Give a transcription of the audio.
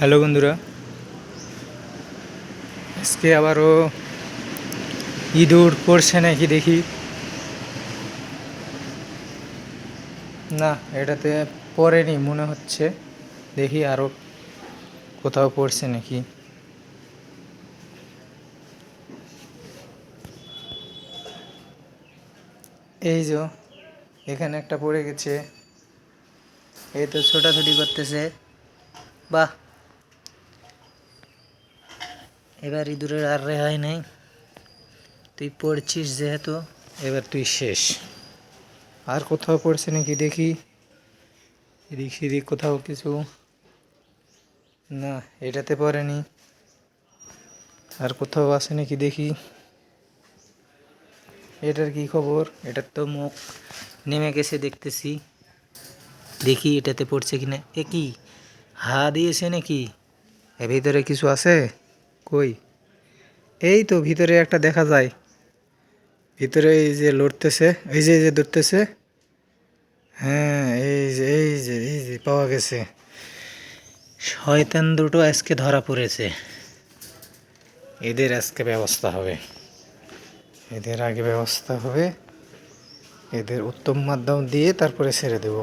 Hello বন্ধুরা। আজকে আবারও ইঁদুর পড়ছে নাকি দেখি। না, এটাতে পড়েনি, মনে হচ্ছে। দেখি আরও কোথাও পড়ছে নাকি। এই যে, এখানে একটা পড়ে গেছে। এই তো ছোটাছুটি করতেছে। বাহ এবার ইঁদুরের আর রেহাই নেই। তুই পড়ছিস যেহেতু। এবার তুই শেষ। আর কোথাও পড়ছে নাকি দেখি? এদিক সেদিক কোথাও কিছু? না, এটাতে পড়েনি। আর কোথাও আছে নাকি দেখি? এটার কি খবর? এটার তো মুখ নেমে গেছে দেখতেছি। দেখি এটাতে পড়ছে কিনা। এ কি? হা দিয়েছে নাকি? এর ভিতরে কিছু আছে? কই? এই তো ভিতরে একটা দেখা যায়। ভিতরে এই যে লড়তেছে, এই যে এই যে ধরতেছে। হ্যাঁ এই যে এই যে এই যে, পাওয়া গেছে। শয়তান দুটো আজকে ধরা পড়েছে। এদের আজকে ব্যবস্থা হবে। এদের আগে ব্যবস্থা হবে। এদের উত্তম মাধ্যম দিয়ে তারপরে ছেড়ে দেব।